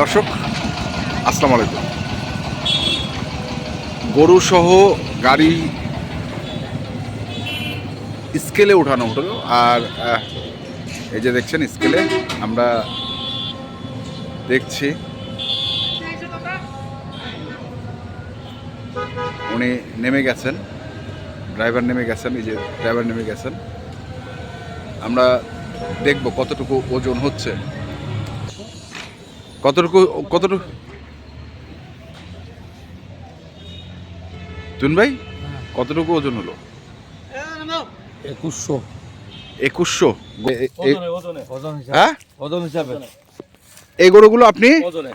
দর্শক, আসসালামু আলাইকুম। গরু সহ গাড়ি স্কেলে উঠানো হলো। আর এই যে দেখছেন স্কেলে আমরা দেখছি উনি নেমে গেছেন, ড্রাইভার নেমে গেছেন, এই যে ড্রাইভার নেমে গেছেন। আমরা দেখব কতটুকু ওজন হচ্ছে। কতটুকু কতটুকু? তুন ভাই কতটুকু ওজন হলো? একুশশো। একুশশো। ওজন হ্যাঁ? ওজন হিসাবে। এই গরুগুলো আপনি ওজনে।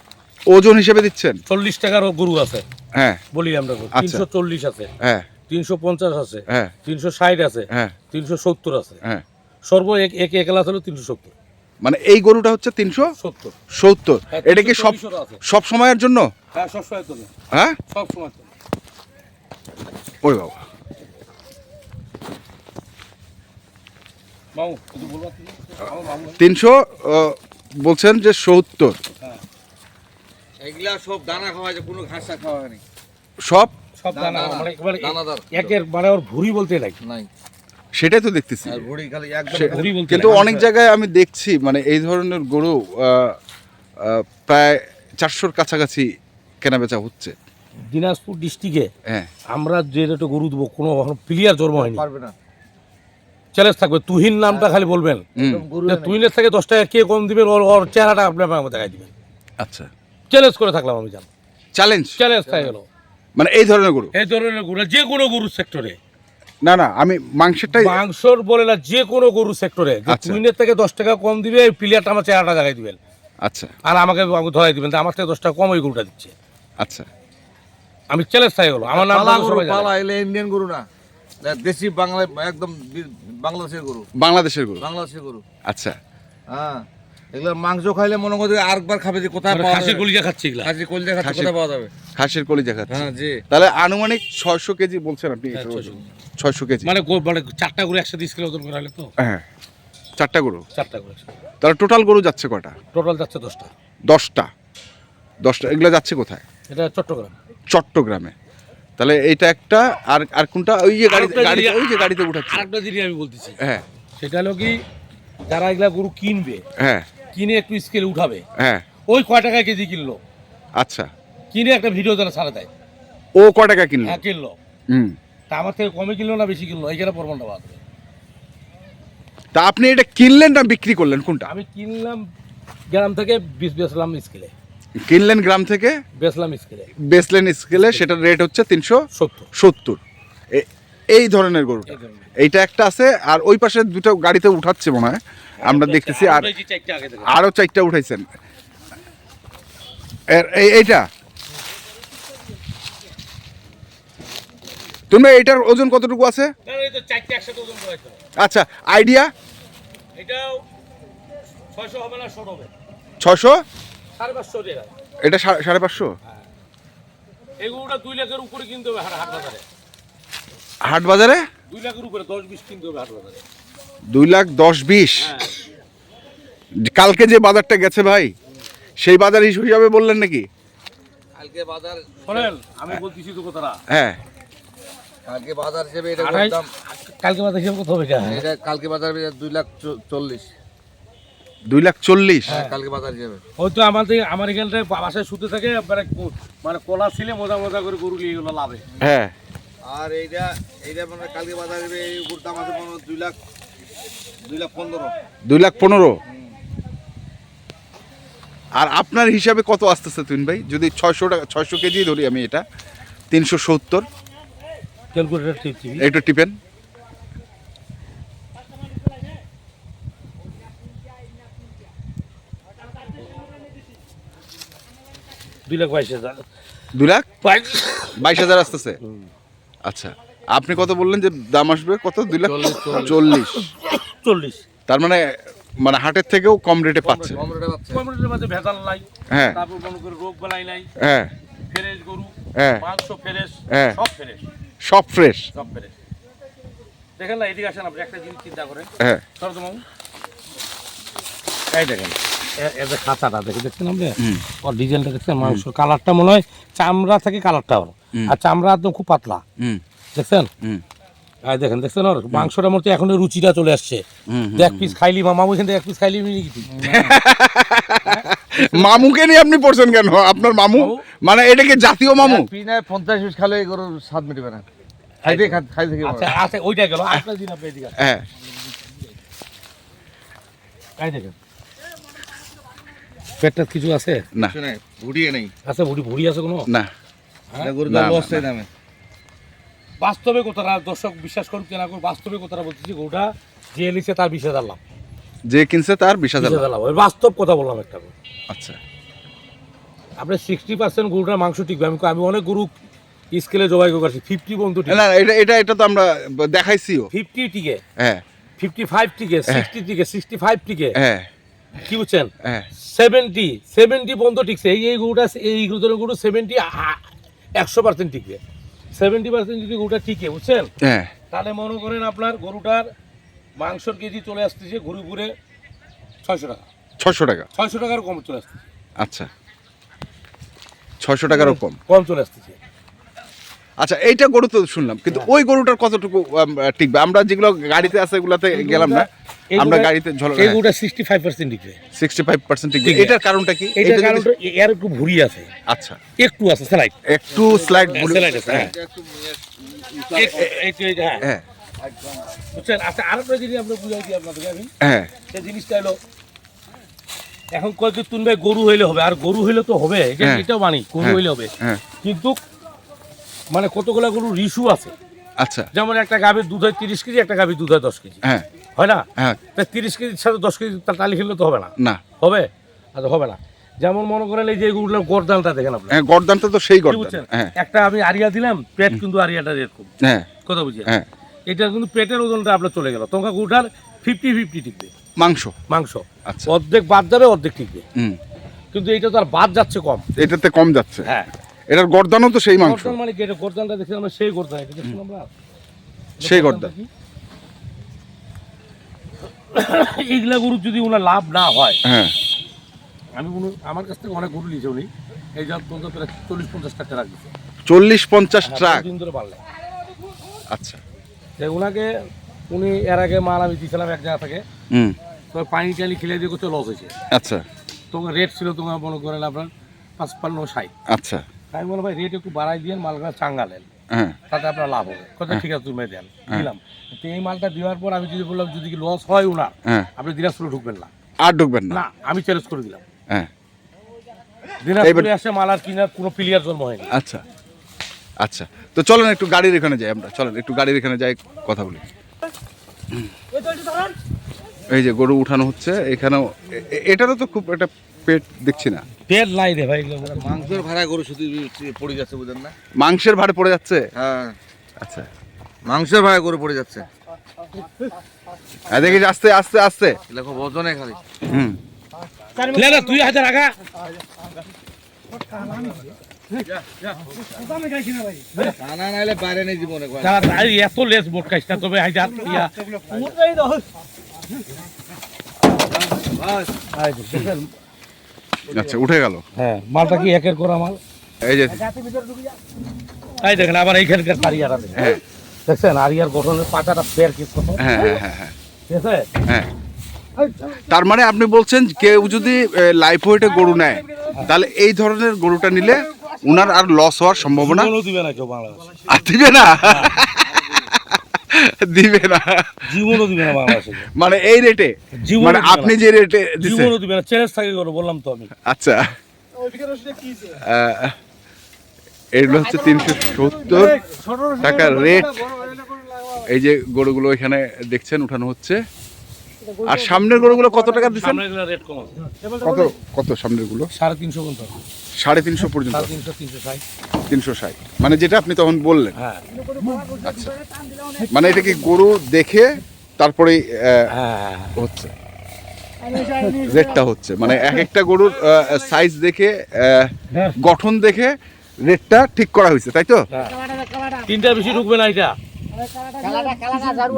ওজন হিসেবে দিচ্ছেন? চল্লিশ টাকার গরু আছে। হ্যাঁ। বলি আমরা আচ্ছা। তিনশো চল্লিশ আছে। হ্যাঁ। তিনশো পঞ্চাশ আছে। হ্যাঁ। তিনশো ষাট আছে। হ্যাঁ। তিনশো সত্তর আছে। হ্যাঁ। সর্ব এক এক একলা হলো তিনশো সত্তর। মানে এই গরুটা হচ্ছে তিনশো সত্তর। হ্যাঁ, এটা কি সব সব সময়ের জন্য? হ্যাঁ সব সময় তোলে হ্যাঁ? সব সময় তোলে ওরে বাবা। তিনশো বলছেন যে সত্তর। সব দানা খাওয়া যায় কোনো ঘাস খাওয়া হয়নি। সব? সব দানা মানে একেবারে দানাদার। একের মানে ওর ভুড়ি বলতে নাই। সেটাই তো দেখতেছি। আর ভুড়ি খালি একদম সে- ভুড়ি বলতে কিন্তু অনেক জায়গায় আমি দেখছি মানে এই ধরনের গরু প্রায় চারশোর কাছাকাছি কেনাবেচা হচ্ছে। দিনাজপুর ডিস্ট্রিক্টে হ্যাঁ। আমরা যে রেটে গরু দেবো কোনো প্লেয়ার জন্ম হয়নি। পারবে না। চ্যালেঞ্জ থাকবে। তুহিন নামটা খালি বলবেন। গরু তুহিনের থেকে দশ টাকা কে কম দিবেন ওর ওর চেহারাটা আপনার আমাকে দেখাই দিবেন। আচ্ছা। চ্যালেঞ্জ করে থাকলাম আমি জান। চ্যালেঞ্জ চ্যালেঞ্জ থাকে গেল মানে এই ধরনের গরু? এই ধরনের গরু যে কোনো গরুর সেক্টরে না না আমি মাংসেরটাই মাংসর বলে না যে কোনো গরু সেক্টরে যে আচ্ছা। থেকে দশ টাকা কম দিবে এই প্লেয়ারটা আমার চেহারাটা দেখাই দিবেন। আচ্ছা। আর আমাকে আমাকে ধরাই দিবেন যে আমার থেকে দশ টাকা কম ওই গরুটা দিচ্ছে। আচ্ছা। আমি চ্যালেঞ্জ থাকে গেলো আমার নাম পালা এলে ইন্ডিয়ান গরু না। না, দেশি বাংলা একদম বাংলাদেশের গরু। বাংলাদেশের গরু। বাংলাদেশের গরু। আচ্ছা। হ্যাঁ। এগুলো মাংস খাইলে মনে করছে আরেকবার খাবে যে কোথায় পাওয়া খাসির কলিজা খাচ্ছি এগুলা। খাসি কলজা খাচ্ছে খাসির- কোথায় পাওয়া যাবে? হাঁসের কলি দেখাচ্ছে হ্যাঁ জি। তাহলে আনুমানিক ছয়শো কেজি বলছেন আপনি হ্যাঁ, 600 ছয়শো কেজি। মানে মানে চারটা গরু একসাথে স্কেল ওজন করা হলে তো? হ্যাঁ চারটা গরু। চারটা গরু তাহলে টোটাল গরু যাচ্ছে কটা টোটাল যাচ্ছে দশটা। দশটা। দশটা। এগুলো যাচ্ছে কোথায়? এটা চট্টগ্রাম। চট্টগ্রামে। তাহলে এইটা একটা আর আর কোনটা? ওই যে গাড়ি জিনিস- ওই যে গাড়িতে উঠাচ্ছে। আরেকটা জিনিস আমি বলতেছি। হ্যাঁ। সেটা হলো কি যারা এগুলা গরু কিনবে হ্যাঁ। কিনে একটু স্কেলে উঠাবে। হ্যাঁ। ওই কয় টাকায় কেজি কিনলো? আচ্ছা। কিনে একটা ভিডিও যেন ছাড়া দেয়। ও ক টাকা কিনলো? হ্যাঁ কিনলো। হুম। তা আমার থেকে কমে কিনলো না বেশি কিনলো? এইখানে প্রমাণটা বাদ তা আপনি এটা কিনলেন না বিক্রি করলেন? কোনটা? আমি কিনলাম গ্রাম থেকে বিশ বেচলাম স্কেলে কিনলেন গ্রাম থেকে? বেচলাম স্কেলে বেসলেন স্কেলে সেটার রেট হচ্ছে তিনশো সত্তর। সত্তর। এই ধরনের গরুটা। এইটা একটা আছে আর ওই পাশে দুটো গাড়িতে উঠাচ্ছে মনে হয়। আমরা দেখতেছি আর যে চারটে উঠাইছেন। এইটা? তুমি এইটার ওজন কতটুকু আছে। আচ্ছা আইডিয়া? ছশো এটা সাড়ে পাঁচশো? এগুলোটা দুই লাখের উপরে কিনতে হবে হাট বাজারে। হাট বাজারে? দুই লাখের উপরে দশ বিশ কিনতে হবে হাট বাজারে। দুই লাখ দশ বিশ। কালকে যে বাজারটা গেছে ভাই সেই বাজার হিসাবে বললেন নাকি? কালকে বাজার আমি বলতেছি তো কথাটা। হ্যাঁ। কালকে বাজার হিসেবে এটা দাম কালকে মাথা হিসাব কত হবে এটা? কালকে বাজার দুই লাখ চল্লিশ। দুই লাখ চল্লিশ? হ্যাঁ কালকে বাজার হিসেবে। হয়তো আমাদের আমার এখানটায় বাসায় শুতে থাকে মানে মানে কলা ছিলে মজা মজা করে গরু নিয়ে গেলো লাভে। হ্যাঁ। আর এইটা এইটা মানে কালকে বাজার হিসেবে দাম আছে মনে হয় দুই লাখ দুই লাখ পনেরো। আর আপনার হিসাবে কত আসতেছে তুইন ভাই? যদি ছয়শো টাকা ছয়শো কেজি ধরি আমি এটা তিনশো সত্তর। একটু টিপেন। দুই লাখ বাইশ হাজার। দুই লাখ বাইশ বাইশ হাজার আসতেছে? আচ্ছা আপনি কত বললেন যে দাম আসবে? কত? দুই লাখ চল্লিশ। চল্লিশ। তার মানে মানে হাটের থেকেও কম রেটে পাচ্ছে। কম রেটে পাচ্ছে। ভেজাল নাই। হ্যাঁ। তারপর মনে করে রোগ বেলাই নাই। হ্যাঁ। ফ্রেশ গরু হ্যাঁ। মাংস ফ্রেশ হ্যাঁ। সব ফ্রেশ। সব ফ্রেশ। সব ফ্রেশ। দেখেন না এদিকে আসেন আপনি একটা জিনিস চিন্তা করেন। হ্যাঁ। সরদমাবু এই দেখেন খাঁচাটা দেখে দেখছেন আপনি? ওর ডিজাইনটা দেখছেন মাংস। কালারটা মনে হয় চামড়া থেকে কালারটা ওর আর চামড়া একদম খুব পাতলা। হুম। দেখছেন? হুম। আর দেখেন দেখছেন ওর মাংসটার মধ্যে এখন রুচিটা চলে আসছে। হুম, হুম, দেখ পিস খাইলি মামা ওইখান থেকে এক পিস খাইলি মামুকে নিয়ে আপনি পড়ছেন কেন? আপনার মামু? মানে এটা কি জাতীয় মামু? পিনায় পঞ্চাশ পিস খালে গরুর স্বাদ মিটবে না। খাইতে খাই আচ্ছা আচ্ছা ওইটা গেল। আপনার দিন আপনি এদিকে হ্যাঁ। এই দেখেন। পেটটা কিছু আছে? না। শুনে ঘুরিয়ে নেই। আছে ভুড়ি ভুড়ি আছে কোনো? না। গরুর দাম দামে বাস্তবে কথাটা দর্শক বিশ্বাস করুক কেনা করুক বাস্তবে কথাটা বলতেছি গোটা যে নিছে তার বিশ হাজার লাভ। যে কিনছে তার বিশ হাজার লাভ। ওই বাস্তব কথা বললাম একটা। আচ্ছা। আপনি সিক্সটি পার্সেন্ট গরুটার মাংস টিকবে। আমি আমি অনেক গরু স্কেলে জবাই করছি ফিফটি বন্ধু না এটা এটা এটা তো আমরা দেখাইছিও। Fifty TK. হ্যাঁ। Fifty five TK sixty TK sixty five TK. হ্যাঁ। কি বুঝছেন? হ্যাঁ। সেভেন্টি সেভেন্টি পর্যন্ত টিকছে। এই এই গরুটা এই গরু সেভেন্টি একশো পার্সেন্ট টিকবে। সেভেন্টি পার্সেন্ট যদি গরুটা টিকে বুঝছেন? হ্যাঁ। তাহলে মনে করেন আপনার গরুটার মাংসর কেজি চলে আসতেছে ঘুরে ঘুরে ছয়শো টাকা। ছশো টাকা? ছয়শো টাকার কম চলে আসতেছে। আচ্ছা। ছয়শো টাকারও কম? কম চলে আসতেছে। আচ্ছা এইটা গরু তো শুনলাম কিন্তু ওই গরুটার কতটুকু টিকবে? আমরা যেগুলো গাড়িতে আছে এগুলাতে গেলাম না। আমরা গাড়িতে এই টিকবে সিক্সটি ফাইভ পার্সেন্ট টিকবে টিকবে। এটার কারণটা কি? এইটার এটা যদি- কারণটা এর একটু ভুড়ি আছে। আচ্ছা। একটু আছে স্যালাইট একটু স্লাইড স্যালাইট আছে হ্যাঁ। একটু- হ্যাঁ। হ্যাঁ। বুঝছেন? আচ্ছা আরেকটা জিনিস আমরা বুঝাই দিই আপনাদেরকে আমি হ্যাঁ। সেই জিনিসটা হলো এখন কয়েকদিন তুন ভাই গরু হইলে হবে আর গরু হইলে তো হবে এটা- হ্যাঁ। এটাও মানি গরু হ্যাঁ। হইলে হবে। হ্যাঁ। কিন্তু মানে কতগুলা গরু রিসু আছে? আচ্ছা। যেমন একটা গাভীর দুধ হয় তিরিশ কেজি একটা গাভীর দুধ হয় দশ কেজি। হ্যাঁ। হয় না? হ্যাঁ। তিরিশ কেজির সাথে দশ কেজি টালি খেলে তো হবে না। না। হবে? আচ্ছা হবে না। যেমন মনে করেন এই যে এগুলোর গরদানটা দেখেন আপনি। হ্যাঁ গরদানটা তো সেই গরদান। হ্যাঁ। একটা আমি আরিয়া দিলাম পেট কিন্তু আরিয়াটা এরকম হ্যাঁ। কথা বুঝি হ্যাঁ। এটা কিন্তু পেটের ওজনটা আপনার চলে গেল। তোমাকে গুটার ফিফটি ফিফটি টিকবে। মাংস। মাংস। আচ্ছা। অর্ধেক বাদ যাবে অর্ধেক টিকবে। কিন্তু এটা তো আর বাদ যাচ্ছে কম। এটাতে কম যাচ্ছে। হ্যাঁ। এটার গরদানও তো সেই মাংস। গর্দান মানে কি? এটা গর্দানটা দেখছি আমরা সেই গর্দান। এটা আমরা? সেই গর্দান। কি? এইগুলা গরু যদি ওনার লাভ না হয় হ্যাঁ। আমি কোনো আমার কাছ থেকে অনেক গরু নিয়েছে উনি। এই যা পর্যন্ত প্রায় চল্লিশ পঞ্চাশ টাকা রাখছে চল্লিশ পঞ্চাশ ট্রাক? দিন ধরে পারলে আচ্ছা। যে ওনাকে উনি এর আগে মাল আমি দিয়েছিলাম এক জায়গা থেকে। হুম। তো পানি টানি খেলে দিয়ে করতে লস হয়েছে। আচ্ছা। তোমার রেট ছিল তোমার মনে করেন আপনার পাঁচপান্ন ষাট। আচ্ছা। আমি বলো ভাই রেট একটু বাড়াই দিয়ে মালগুলো চাঙ্গা নেন। হ্যাঁ তাতে আপনার লাভ হবে। কথা ঠিক আছে তুমি দেন। দিলাম। তো এই মালটা দেওয়ার পর আমি যদি বললাম যদি কি লস হয় ওনার হ্যাঁ। আপনি দিনাজপুরে ঢুকবেন না। আর ঢুকবেন না? না আমি চ্যালেঞ্জ করে দিলাম। হ্যাঁ। দিনাজপুরে আসে মাল আর কিনার কোনো প্লেয়ার জন্ম হয়নি। আচ্ছা। আচ্ছা। তো চলেন একটু গাড়ির এখানে যাই আমরা। চলেন একটু গাড়ির এখানে যাই কথা বলি। এই যে গরু উঠানো হচ্ছে এখানেও এটারও তো খুব একটা পেট দেখছি না। পেট লাই রে ভাই মাংসের ভাড়া গরু শুধু পড়ে যাচ্ছে বুঝেন না? মাংসের ভাড়ে পড়ে যাচ্ছে? হ্যাঁ। আচ্ছা। মাংসের ভাড়া গরু পড়ে যাচ্ছে। আর দেখি আস্তে আস্তে আস্তে। এলাকা বজনে খালি। হুম। তুই নেই যারা তাই এত লেস বোট খাইস না তবে ইয়া? আচ্ছা উঠে গেল। হ্যাঁ মালটা কি একের করা মাল? এই যে এই দেখেন আবার এইখানকার আরিয়ারা হ্যাঁ। দেখছেন? আরিয়ার গঠনের পাতাটা ফের কি কত? হ্যাঁ হ্যাঁ হ্যাঁ হ্যাঁ। ঠিক আছে? হ্যাঁ। তার মানে আপনি বলছেন কেউ যদি লাইফ ওয়েটে গরু নেয় তাহলে এই ধরনের গরুটা নিলে উনার আর লস হওয়ার সম্ভাবনা? দিবে না কেউ বাংলাদেশ। আর দিবে না? দিবে না। জীবনও দিবে না বাংলাদেশে। মানে এই রেটে মানে আপনি যে রেটে জীবনও দিবে না। চ্যালেঞ্জ থাকে করো বললাম তো আমি। আচ্ছা। এগুলো হচ্ছে তিনশো সত্তর টাকার রেট এই যে গরুগুলো এখানে দেখছেন উঠানো হচ্ছে। আর সামনের গরুগুলো কত টাকা দিচ্ছেন? সামনে এগুলো রেট কম আছে। কত কত সামনেরগুলো? সাড়ে তিনশো পর্যন্ত। সাড়ে তিনশো পর্যন্ত। তিনশো ষাট। মানে যেটা আপনি তখন বললেন। হ্যাঁ। আচ্ছা। মানে এটা কি গরু দেখে তারপরেই আহ, হ্যাঁ। হচ্ছে। রেটটা হচ্ছে। মানে এক একটা গরুর সাইজ দেখে গঠন দেখে রেটটা ঠিক করা হয়েছে তাই তো? হ্যাঁ। তিনটা বেশি ঢুকবে না এটা।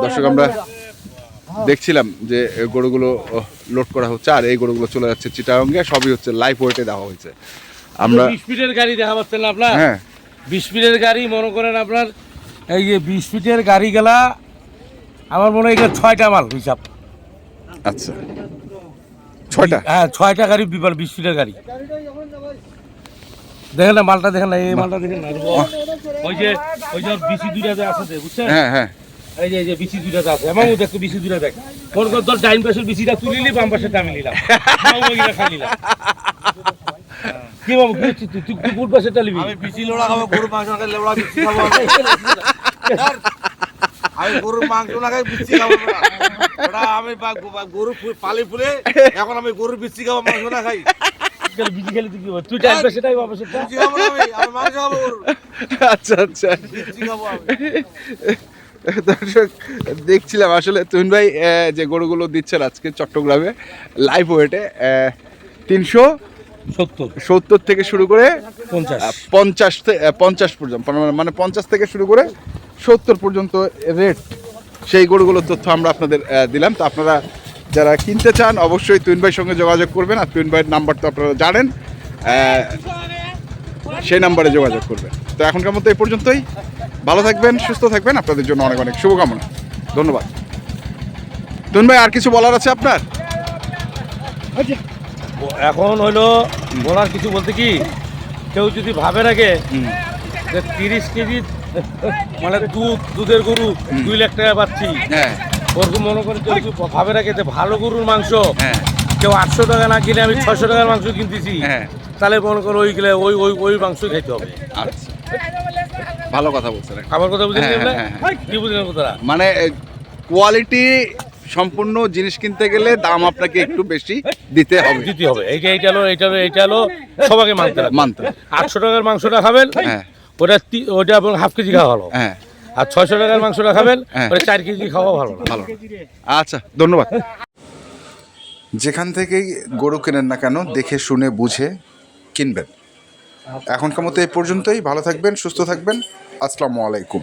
দর্শক আমরা দেখছিলাম যে গরুগুলো লোড করা হচ্ছে আর এই গরুগুলো চলে যাচ্ছে চিটাগঙ্গে। সবই হচ্ছে লাইফ ওয়েটে দেওয়া হয়েছে। আমরা বিশ ফিটের গাড়ি দেখা পাচ্ছেন না আপনার? হ্যাঁ। বিশ ফিটের গাড়ি মনে করেন আপনার এই যে বিশ ফিটের গাড়ি গেলা আমার মনে হয় এটা ছয়টা মাল হিসাব। আচ্ছা। ছয়টা? হ্যাঁ ছয়টা গাড়ি বিপাল বিশ ফিটের গাড়ি। দেখেন না মালটা দেখেন না এই মালটা দেখেন না ওই যে ওই যে বিসি দুইটা যে আছে বুঝছেন? হ্যাঁ হ্যাঁ। এই যে এই যে বিসি দুইটা আছে এমন দেখো বিসি দুইটা দেখ। মনে কর তোর ডাইন পাশের বিসিটা তুলে নিলি বাম পাশেরটা আমি নিলাম। নিলাম। কি বাবু কি হচ্ছে? তুই তুই তুই কোন পাশেরটা নিবি আমি বিচি লোড়া খাব গরুর মাংস না লেবড়া বিচি খাব আমি। গরুর মাংস না খাই বিচি খাব। ওটা আমি গরু পালি ফুলে এখন আমি গরুর বিচি খাব মাংস না খাই তাহলে বিজি খেলে তুই কি বল? তুই ডাইন পাশেরটাই বাম পাশেরটা বিচি খাব আমি আমি মাংস খাব আচ্ছা আচ্ছা বিচি খাব আমি দর্শক দেখছিলাম আসলে তুহিন ভাই যে গরুগুলো দিচ্ছেন আজকে চট্টগ্রামে লাইভ ওয়েটে তিনশো সত্তর। থেকে শুরু করে পঞ্চাশ। পঞ্চাশ পর্যন্ত মানে- মানে পঞ্চাশ থেকে শুরু করে সত্তর পর্যন্ত রেট সেই গরুগুলোর তথ্য আমরা আপনাদের দিলাম। তো আপনারা যারা কিনতে চান অবশ্যই তুইন ভাইয়ের সঙ্গে যোগাযোগ করবেন আর তুইন ভাইয়ের নাম্বার তো আপনারা জানেন সেই নাম্বারে যোগাযোগ করবেন। তো এখনকার মতো এই পর্যন্তই। ভালো থাকবেন সুস্থ থাকবেন আপনাদের জন্য অনেক অনেক শুভকামনা। ধন্যবাদ। তুইন ভাই আর কিছু বলার আছে আপনার? এখন হইল বলার কিছু বলতে কি কেউ যদি ভাবে রাখে যে তিরিশ কেজি মানে দুধ দুধের গরু দুই লাখ টাকা পাচ্ছি। হ্যাঁ। ওরকম মনে করে কেউ যদি ভাবে রাখে যে ভালো গরুর মাংস হ্যাঁ। কেউ আটশো টাকা না কিনে আমি ছয়শো টাকার মাংস কিনতেছি হ্যাঁ। তাহলে মনে করো ওই গেলে ওই ওই ওই মাংস খাইতে হবে। আচ্ছা। ভালো কথা বলছেন। আমার কথা বুঝলেন। কি বুঝলেন কথাটা? মানে কোয়ালিটি সম্পূর্ণ জিনিস কিনতে গেলে দাম আপনাকে একটু বেশি দিতে হবে। দিতে হবে। এইটা এইটা হলো এইটা হলো এইটা হলো সবাইকে মানতে হবে। মানতে। আটশো টাকার মাংসটা খাবেন হ্যাঁ। ওটা ওটা এবং হাফ কেজি খাওয়া ভালো। হ্যাঁ। আর ছয়শো টাকার মাংসটা খাবেন হ্যাঁ। ওটা চার কেজি খাওয়া ভালো না। ভালো আচ্ছা ধন্যবাদ। যেখান থেকেই গরু কেনেন না কেন দেখে শুনে বুঝে কিনবেন। এখনকার মতো এই পর্যন্তই। ভালো থাকবেন সুস্থ থাকবেন। আসসালামু আলাইকুম।